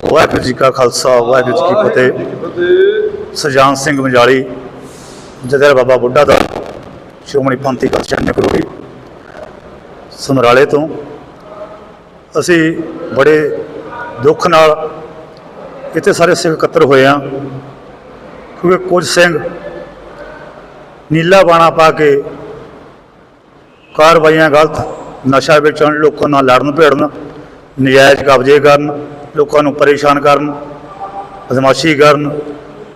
ਵਾਹਿਗੁਰੂ ਜੀ ਕਾ ਖਾਲਸਾ ਵਾਹਿਗੁਰੂ ਜੀ ਕੀ ਫਤਿਹ। ਸਜਾਨ ਸਿੰਘ ਮਜਾਲੀ ਜਦਰ ਬਾਬਾ ਬੁੱਢਾ ਦਾ ਸ਼੍ਰੋਮਣੀ ਪੰਥੀ ਕਲਚਰ ਕਰੋਗੀ ਸਮਰਾਲੇ ਤੋਂ। ਅਸੀਂ ਬੜੇ ਦੁੱਖ ਨਾਲ ਇੱਥੇ ਸਾਰੇ ਸਿੱਖ ਇਕੱਤਰ ਹੋਏ ਆ ਕਿਉਂਕਿ ਕੁਝ ਸਿੰਘ ਨੀਲਾ ਬਾਣਾ ਪਾ ਕੇ ਕਾਰਵਾਈਆਂ ਗਲਤ ਨਸ਼ਾ ਵੇਚਣ ਲੋਕਾਂ ਨਾਲ ਲੜਨ ਭੇੜਨ ਨਜਾਇਜ਼ ਕਬਜ਼ੇ ਕਰਨ ਲੋਕਾਂ ਨੂੰ ਪਰੇਸ਼ਾਨ ਕਰਨ ਬਦਮਾਸ਼ੀ ਕਰਨ,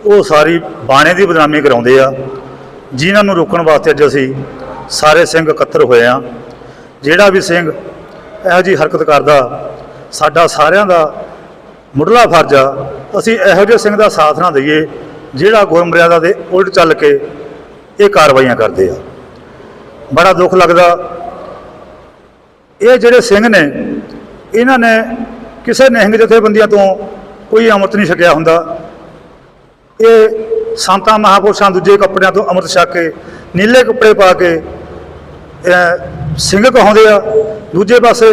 ਉਹ ਸਾਰੀ ਬਾਣੇ ਦੀ ਬਦਨਾਮੀ ਕਰਾਉਂਦੇ ਆ। ਜਿਨ੍ਹਾਂ ਨੂੰ ਰੋਕਣ ਵਾਸਤੇ ਅੱਜ ਅਸੀਂ ਸਾਰੇ ਸਿੰਘ ਇਕੱਤਰ ਹੋਏ ਆ। ਜਿਹੜਾ ਵੀ ਸਿੰਘ ਇਹੋ ਜਿਹੀ ਹਰਕਤ ਕਰਦਾ, ਸਾਡਾ ਸਾਰਿਆਂ ਦਾ ਮੁੱਢਲਾ ਫਰਜ਼ ਆ, ਅਸੀਂ ਇਹੋ ਜਿਹੇ ਸਿੰਘ ਦਾ ਸਾਥ ਨਾ ਦਈਏ, ਜਿਹੜਾ ਗੁਰਮਰਿਆਦਾ ਦੇ ਉਲਟ ਚੱਲ ਕੇ ਇਹ ਕਾਰਵਾਈਆਂ ਕਰਦੇ ਆ। ਬੜਾ ਦੁੱਖ ਲੱਗਦਾ। ਇਹ ਜਿਹੜੇ ਸਿੰਘ ਨੇ, ਇਹਨਾਂ ਨੇ ਕਿਸੇ ਨਿਹੰਗ ਜਥੇਬੰਦੀਆਂ ਤੋਂ ਕੋਈ ਅੰਮ੍ਰਿਤ ਨਹੀਂ ਛਕਿਆ ਹੁੰਦਾ। ਇਹ ਸੰਤਾਂ ਮਹਾਪੁਰਸ਼ਾਂ ਦੂਜੇ ਕੱਪੜਿਆਂ ਤੋਂ ਅੰਮ੍ਰਿਤ ਛਕ ਕੇ, ਨੀਲੇ ਕੱਪੜੇ ਪਾ ਕੇ ਸਿੰਘ ਕਹਾਉਂਦੇ ਆ, ਦੂਜੇ ਪਾਸੇ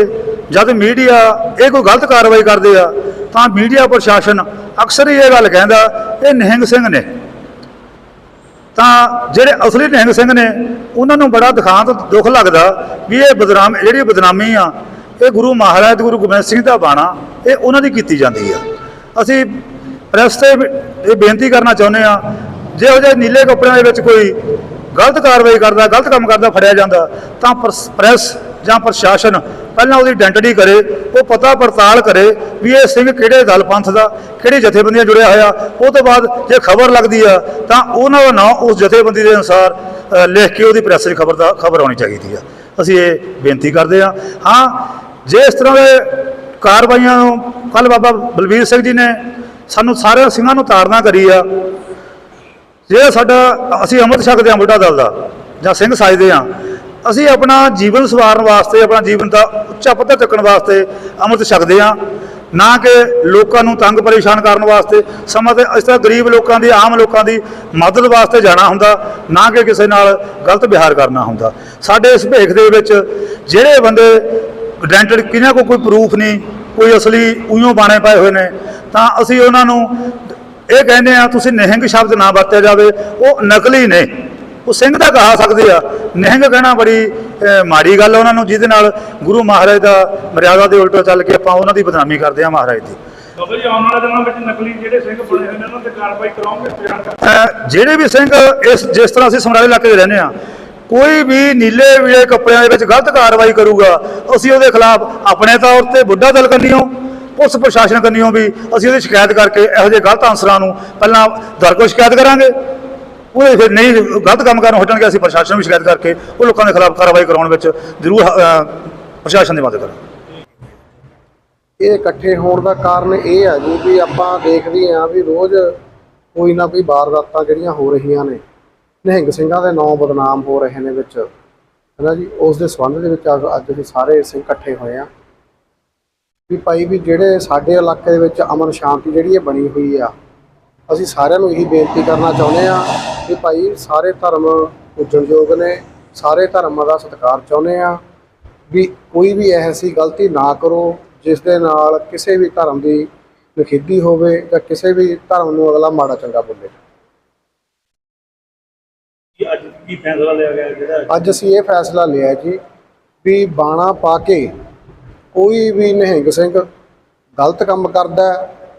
ਜਦ ਮੀਡੀਆ ਇਹ ਕੋਈ ਗਲਤ ਕਾਰਵਾਈ ਕਰਦੇ ਆ, ਤਾਂ ਮੀਡੀਆ ਪ੍ਰਸ਼ਾਸਨ ਅਕਸਰ ਹੀ ਇਹ ਗੱਲ ਕਹਿੰਦਾ, ਇਹ ਨਿਹੰਗ ਸਿੰਘ ਨੇ। ਤਾਂ ਜਿਹੜੇ ਅਸਲੀ ਨਿਹੰਗ ਸਿੰਘ ਨੇ, ਉਹਨਾਂ ਨੂੰ ਬੜਾ ਦਿਖਾਂਤ ਦੁੱਖ ਲੱਗਦਾ ਵੀ ਇਹ ਬਦਨਾਮ ਜਿਹੜੀ ਬਦਨਾਮੀ ਆ ਇਹ ਗੁਰੂ ਮਹਾਰਾਜ, ਗੁਰੂ ਗੋਬਿੰਦ ਸਿੰਘ ਦਾ ਬਾਣਾ, ਇਹ ਉਹਨਾਂ ਦੀ ਕੀਤੀ ਜਾਂਦੀ ਆ। ਅਸੀਂ ਪ੍ਰੈਸ ਤੇ ਇਹ ਬੇਨਤੀ ਕਰਨਾ ਚਾਹੁੰਦੇ ਆ, ਜਿਹੋ ਜਿਹੇ ਨੀਲੇ ਕੱਪੜਿਆਂ ਦੇ ਵਿੱਚ ਕੋਈ ਗਲਤ ਕਾਰਵਾਈ ਕਰਦਾ, ਗਲਤ ਕੰਮ ਕਰਦਾ, ਫੜਿਆ ਜਾਂਦਾ, ਤਾਂ ਪ੍ਰਸ- ਪ੍ਰੈਸ ਜਾਂ ਪ੍ਰਸ਼ਾਸਨ ਪਹਿਲਾਂ ਉਹਦੀ ਆਇਡੈਂਟੀਟੀ ਕਰੇ, ਉਹ ਪਤਾ ਪੜਤਾਲ ਕਰੇ ਵੀ ਇਹ ਸਿੰਘ ਕਿਹੜੇ ਦਲ ਪੰਥ ਦਾ, ਕਿਹੜੀ ਜਥੇਬੰਦੀਆਂ ਜੁੜਿਆ ਹੋਇਆ। ਉਹ ਤੋਂ ਬਾਅਦ ਜੇ ਖਬਰ ਲੱਗਦੀ ਆ, ਤਾਂ ਉਹਨਾਂ ਦਾ ਨਾਂ ਉਸ ਜਥੇਬੰਦੀ ਦੇ ਅਨੁਸਾਰ ਲਿਖ ਕੇ ਉਹਦੀ ਪ੍ਰੈਸ 'ਚ ਖਬਰ ਦਾ, ਖਬਰ ਆਉਣੀ ਚਾਹੀਦੀ ਆ। ਅਸੀਂ ਇਹ ਬੇਨਤੀ ਕਰਦੇ ਆ। ਹਾਂ ਜੇ ਇਸ ਤਰ੍ਹਾਂ ਦੇ ਕਾਰਵਾਈਆਂ ਨੂੰ ਕੱਲ ਬਾਬਾ ਬਲਵੀਰ ਸਿੰਘ ਜੀ ਨੇ ਸਾਨੂੰ ਸਾਰੇ ਸਿੰਘਾਂ ਨੂੰ ਤਾੜਨਾ ਕਰੀ ਆ, ਜੇ ਸਾਡਾ, ਅਸੀਂ ਅੰਮ੍ਰਿਤ ਛਕਦੇ ਹਾਂ ਬੁੱਢਾ ਦਲ ਦਾ, ਜਾਂ ਸਿੰਘ ਸਾਜਦੇ ਹਾਂ ਅਸੀਂ ਆਪਣਾ ਜੀਵਨ ਸਵਾਰਨ ਵਾਸਤੇ, ਆਪਣਾ ਜੀਵਨ ਦਾ ਉੱਚਾ ਪੱਧਰ ਚੱਕਣ ਵਾਸਤੇ ਅੰਮ੍ਰਿਤ ਛਕਦੇ ਹਾਂ ਨਾ ਕਿ ਲੋਕਾਂ ਨੂੰ ਤੰਗ ਪਰੇਸ਼ਾਨ ਕਰਨ ਵਾਸਤੇ, ਸਮਾਂ ਤੇ ਇਸ ਤਰ੍ਹਾਂ ਗਰੀਬ ਲੋਕਾਂ ਦੀ, ਆਮ ਲੋਕਾਂ ਦੀ ਮਦਦ ਵਾਸਤੇ ਜਾਣਾ ਹੁੰਦਾ, ਨਾ ਕਿ ਕਿਸੇ ਨਾਲ ਗਲਤ ਵਿਹਾਰ ਕਰਨਾ ਹੁੰਦਾ। ਸਾਡੇ ਇਸ ਭੇਖ ਦੇ ਵਿੱਚ ਜਿਹੜੇ ਬੰਦੇ ਆਇਡੈਂਟੀਟੀ ਕਿਹਨਾਂ ਕੋਲ ਕੋਈ ਪ੍ਰੂਫ ਨਹੀਂ ਕੋਈ ਅਸਲੀ ਉਈਓ ਬਾਣੇ ਪਾਏ ਹੋਏ ਨੇ। ਤਾਂ ਅਸੀਂ ਉਹਨਾਂ ਨੂੰ ਇਹ ਕਹਿੰਦੇ ਆ ਤੁਸੀਂ ਨਿਹੰਗ ਸ਼ਬਦ ਨਾ ਵਰਤਿਆ ਜਾਵੇ ਉਹ ਨਕਲੀ ਨੇ। ਉਹ ਸਿੰਘ ਦਾ ਕਹਾ ਸਕਦੇ ਆ। ਨਿਹੰਗ ਕਹਿਣਾ ਬੜੀ ਮਾੜੀ ਗੱਲ ਉਹਨਾਂ ਨੂੰ ਜਿਹਦੇ ਨਾਲ ਗੁਰੂ ਮਹਾਰਾਜ ਦਾ ਮਰਿਆਦਾ ਦੇ ਉਲਟਾ ਚੱਲ ਕੇ ਆਪਾਂ ਉਹਨਾਂ ਦੀ ਬਦਨਾਮੀ ਕਰਦੇ ਆ ਮਹਾਰਾਜ ਦੀ। ਬਾਬਾ ਜੀ ਆਉਣ ਵਾਲੇ ਦਿਨਾਂ ਵਿੱਚ ਨਕਲੀ ਜਿਹੜੇ ਸਿੰਘ ਬਣੇ ਹੋਏ ਨੇ ਉਹਨਾਂ ਤੇ ਕਾਰਵਾਈ ਕਰਾਉਂਗੇ ਬਿਆਨ ਕਰ ਅਹ, ਜਿਹੜੇ ਵੀ ਸਿੰਘ ਇਸ ਜਿਸ ਤਰ੍ਹਾਂ ਅਸੀਂ ਸਮਰਾਲੇ ਇਲਾਕੇ 'ਚ ਰਹਿੰਦੇ ਆ ਕੋਈ ਵੀ ਨੀਲੇ ਵੀਲੇ ਕੱਪੜਿਆਂ ਦੇ ਵਿੱਚ ਗਲਤ ਕਾਰਵਾਈ ਕਰੂਗਾ, ਅਸੀਂ ਉਹਦੇ ਖਿਲਾਫ ਆਪਣੇ ਤੌਰ ਤੇ ਬੁੱਢਾ ਦਲ ਕੰਨੀਓ ਪੁਲਿਸ ਪ੍ਰਸ਼ਾਸਨ ਕੰਨੀਓ ਵੀ ਅਸੀਂ ਉਹਦੀ ਸ਼ਿਕਾਇਤ ਕਰਕੇ ਇਹੋ ਜਿਹੇ ਗਲਤ ਅਨਸਰਾਂ ਨੂੰ ਪਹਿਲਾਂ ਦਰਕੋ ਸ਼ਿਕਾਇਤ ਕਰਾਂਗੇ। ਉਹਦੇ ਫਿਰ ਨਹੀਂ ਗਲਤ ਕੰਮ ਕਰਨ ਹਟਣਗੇ, ਅਸੀਂ ਪ੍ਰਸ਼ਾਸਨ ਨੂੰ ਵੀ ਸ਼ਿਕਾਇਤ ਕਰਕੇ ਉਹ ਲੋਕਾਂ ਦੇ ਖਿਲਾਫ ਕਾਰਵਾਈ ਕਰਾਉਣ ਵਿੱਚ ਜ਼ਰੂਰ ਪ੍ਰਸ਼ਾਸਨ ਦੀ ਮਦਦ ਕਰਾਂਗੇ। ਇਹ ਇਕੱਠੇ ਹੋਣ ਦਾ ਕਾਰਨ ਇਹ ਆ ਜੀ ਵੀ ਆਪਾਂ ਦੇਖਦੇ ਆ ਵੀ ਰੋਜ਼ ਕੋਈ ਨਾ ਕੋਈ ਵਾਰਦਾਤਾਂ ਜਿਹੜੀਆਂ ਹੋ ਰਹੀਆਂ ਨੇ ਨਿਹੰਗ ਸਿੰਘਾਂ ਦੇ ਨਾਂ ਬਦਨਾਮ ਹੋ ਰਹੇ ਨੇ ਵਿੱਚ। ਹੈਨਾ ਜੀ? ਉਸ ਦੇ ਸੰਬੰਧ ਦੇ ਵਿੱਚ ਅੱਜ ਅੱਜ ਅਸੀਂ ਸਾਰੇ ਸਿੰਘ ਇਕੱਠੇ ਹੋਏ ਆ ਵੀ ਭਾਈ ਵੀ ਜਿਹੜੇ ਸਾਡੇ ਇਲਾਕੇ ਦੇ ਵਿੱਚ ਅਮਨ ਸ਼ਾਂਤੀ ਜਿਹੜੀ ਇਹ ਬਣੀ ਹੋਈ ਆ, ਅਸੀਂ ਸਾਰਿਆਂ ਨੂੰ ਇਹੀ ਬੇਨਤੀ ਕਰਨਾ ਚਾਹੁੰਦੇ ਆ ਕਿ ਭਾਈ ਸਾਰੇ ਧਰਮ ਪੂਜਣਯੋਗ ਨੇ, ਸਾਰੇ ਧਰਮਾਂ ਦਾ ਸਤਿਕਾਰ ਚਾਹੁੰਦੇ ਆ ਵੀ ਕੋਈ ਵੀ ਐਸੀ ਗਲਤੀ ਨਾ ਕਰੋ, ਜਿਸ ਦੇ ਨਾਲ ਕਿਸੇ ਵੀ ਧਰਮ ਦੀ ਨਖੇਦੀ ਹੋਵੇ ਜਾਂ ਕਿਸੇ ਵੀ ਧਰਮ ਨੂੰ ਅਗਲਾ ਮਾੜਾ ਚੰਗਾ ਬੋਲੇ। ਕੀ ਫੈਸਲਾ ਲਿਆ ਗਿਆ ਜਿਹੜਾ ਅੱਜ ਅਸੀਂ ਇਹ ਫੈਸਲਾ ਲਿਆ ਜੀ ਵੀ ਬਾਣਾ ਪਾ ਕੇ ਕੋਈ ਵੀ ਨਿਹੰਗ ਸਿੰਘ ਗਲਤ ਕੰਮ ਕਰਦਾ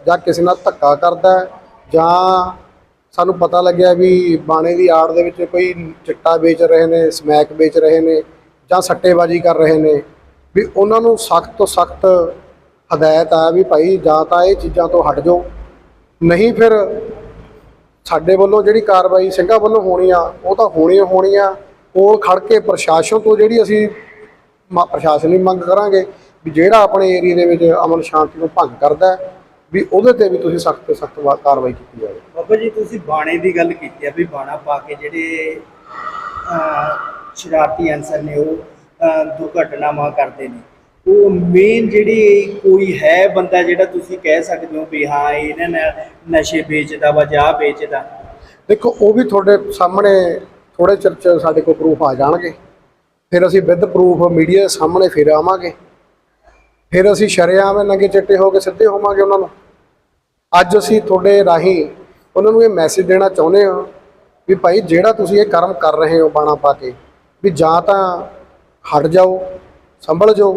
ਜਾਂ ਕਿਸੇ ਨਾਲ ਧੱਕਾ ਕਰਦਾ ਜਾਂ ਸਾਨੂੰ ਪਤਾ ਲੱਗਿਆ ਵੀ ਬਾਣੇ ਦੀ ਆੜ ਦੇ ਵਿੱਚ ਕੋਈ ਚਿੱਟਾ ਵੇਚ ਰਹੇ ਨੇ, ਸਮੈਕ ਵੇਚ ਰਹੇ ਨੇ ਜਾਂ ਸੱਟੇਬਾਜ਼ੀ ਕਰ ਰਹੇ ਨੇ, ਵੀ ਉਹਨਾਂ ਨੂੰ ਸਖਤ ਤੋਂ ਸਖਤ ਹਦਾਇਤ ਆ ਵੀ ਭਾਈ ਜਾਂ ਤਾਂ ਇਹ ਚੀਜ਼ਾਂ ਤੋਂ ਹਟ ਜਾਓ। ਨਹੀਂ ਫਿਰ ਸਾਡੇ ਵੱਲੋਂ ਜਿਹੜੀ ਕਾਰਵਾਈ ਸਿੰਘਾਂ ਵੱਲੋਂ ਹੋਣੀ ਆ, ਉਹ ਤਾਂ ਹੋਣੀ ਹੋਣੀ ਆ। ਕੋਲ ਖੜ ਕੇ ਪ੍ਰਸ਼ਾਸਨ ਤੋਂ ਜਿਹੜੀ ਅਸੀਂ ਮ- ਦੀ ਮੰਗ ਕਰਾਂਗੇ ਵੀ ਜਿਹੜਾ ਆਪਣੇ ਏਰੀਆ ਦੇ ਵਿੱਚ ਅਮਨ ਸ਼ਾਂਤੀ ਨੂੰ ਭੰਗ ਕਰਦਾ ਵੀ ਉਹਦੇ ਤੇ ਵੀ ਤੁਸੀਂ ਸਖਤ ਤੋਂ ਸਖਤ ਕਾਰਵਾਈ ਕੀਤੀ ਜਾਵੇ। ਬਾਬਾ ਜੀ, ਤੁਸੀਂ ਬਾਣੇ ਦੀ ਗੱਲ ਕੀਤੀ ਆ ਵੀ ਬਾਣਾ ਪਾ ਕੇ ਜਿਹੜੇ ਸ਼ਰਾਰਤੀ ਅਨਸਰ ਨੇ ਉਹ ਦੁਰਘਟਨਾਵਾਂ ਕਰਦੇ ਨੇ। ਉਹ ਮੇਨ ਜਿਹੜੀ ਕੋਈ ਹੈ ਬੰਦਾ ਜਿਹੜਾ ਤੁਸੀਂ ਕਹਿ ਸਕਦੇ ਹੋ ਵੀ ਹਾਂ, ਇਹਨਾਂ ਨੇ, ਨਸ਼ੇ ਵੇਚਦਾ ਵਾ, ਜਾਂ ਵੇਚਦਾ। ਦੇਖੋ, ਉਹ ਵੀ ਤੁਹਾਡੇ ਸਾਹਮਣੇ ਥੋੜੇ ਚਿਰ ਚ ਸਾਡੇ ਕੋਲ ਪ੍ਰੂਫ ਆ ਜਾਣਗੇ। ਫਿਰ ਅਸੀਂ ਵਿਦ ਪ੍ਰੂਫ ਮੀਡੀਆ ਦੇ ਸਾਹਮਣੇ ਫਿਰ ਆਵਾਂਗੇ। ਫਿਰ ਅਸੀਂ ਸ਼ਰੇਆਮ ਨੰਗੇ ਚਿੱਟੇ ਹੋ ਕੇ ਸਿੱਧੇ ਹੋਵਾਂਗੇ ਉਹਨਾਂ ਨੂੰ। ਅੱਜ ਅਸੀਂ ਤੁਹਾਡੇ ਰਾਹੀਂ ਉਹਨਾਂ ਨੂੰ ਇਹ ਮੈਸੇਜ ਦੇਣਾ ਚਾਹੁੰਦੇ ਹਾਂ ਵੀ ਭਾਈ ਜਿਹੜਾ ਤੁਸੀਂ ਇਹ ਕਰਮ ਕਰ ਰਹੇ ਹੋ ਬਾਣਾ ਪਾ ਕੇ, ਵੀ ਜਾਂ ਤਾਂ ਹਟ ਜਾਓ, ਸੰਭਲ ਜਾਓ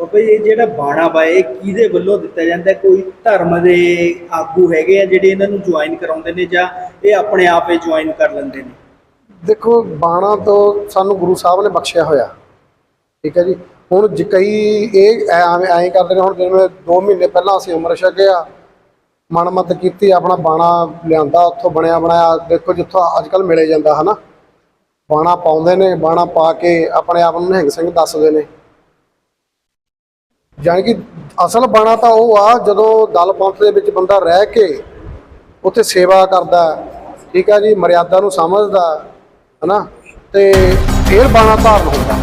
ਬਾਬਾ ਜੀ, ਇਹ ਜਿਹੜਾ ਬਾਣਾ ਵਾ, ਇਹ ਕਿਹਦੇ ਵੱਲੋਂ ਦਿੱਤਾ ਜਾਂਦਾ? ਹੈ? ਕੋਈ ਧਰਮ ਦੇ ਆਗੂ ਹੈਗੇ ਆ ਜਿਹੜੇ ਇਹਨਾਂ ਨੂੰ ਜੁਆਇਨ ਕਰਾਉਂਦੇ ਨੇ ਜਾਂ ਇਹ ਆਪਣੇ ਆਪ ਹੀ ਜੁਆਇਨ ਕਰ ਲੈਂਦੇ ਨੇ? ਦੇਖੋ, ਬਾਣਾ ਤੋਂ ਸਾਨੂੰ ਗੁਰੂ ਸਾਹਿਬ ਨੇ ਬਖਸ਼ਿਆ ਹੋਇਆ। ਠੀਕ ਹੈ ਜੀ? ਹੁਣ ਜ ਕਈ ਇਹ ਐਵੇਂ, ਐਂ ਕਰਦੇ ਨੇ, ਹੁਣ ਜਿਵੇਂ 2 ਮਹੀਨੇ ਪਹਿਲਾਂ ਅਸੀਂ ਉਮਰ ਛਕਿਆ, ਮਨਮਤ ਕੀਤੀ, ਆਪਣਾ ਬਾਣਾ ਲਿਆਂਦਾ, ਉੱਥੋਂ ਬਣਿਆ ਬਣਾਇਆ, ਦੇਖੋ ਜਿੱਥੋਂ ਅੱਜ ਕੱਲ ਮਿਲੇ ਜਾਂਦਾ, ਹਨਾ? ਬਾਣਾ ਪਾਉਂਦੇ ਨੇ, ਬਾਣਾ ਪਾ ਕੇ ਆਪਣੇ ਆਪ ਨੂੰ ਨਿਹੰਗ ਸਿੰਘ ਦੱਸਦੇ ਨੇ। ਜਾਣੀ ਕਿ ਅਸਲ ਬਾਣਾ ਤਾਂ ਉਹ ਆ ਜਦੋਂ ਦਲ ਪੰਥ ਦੇ ਵਿੱਚ ਬੰਦਾ ਰਹਿ ਕੇ ਉੱਥੇ ਸੇਵਾ ਕਰਦਾ ਠੀਕ ਹੈ ਜੀ ਮਰਿਆਦਾ ਨੂੰ ਸਮਝਦਾ ਹੈ, ਹਨਾ? ਤੇ ਫਿਰ ਬਾਣਾ ਧਾਰਨ ਹੁੰਦਾ।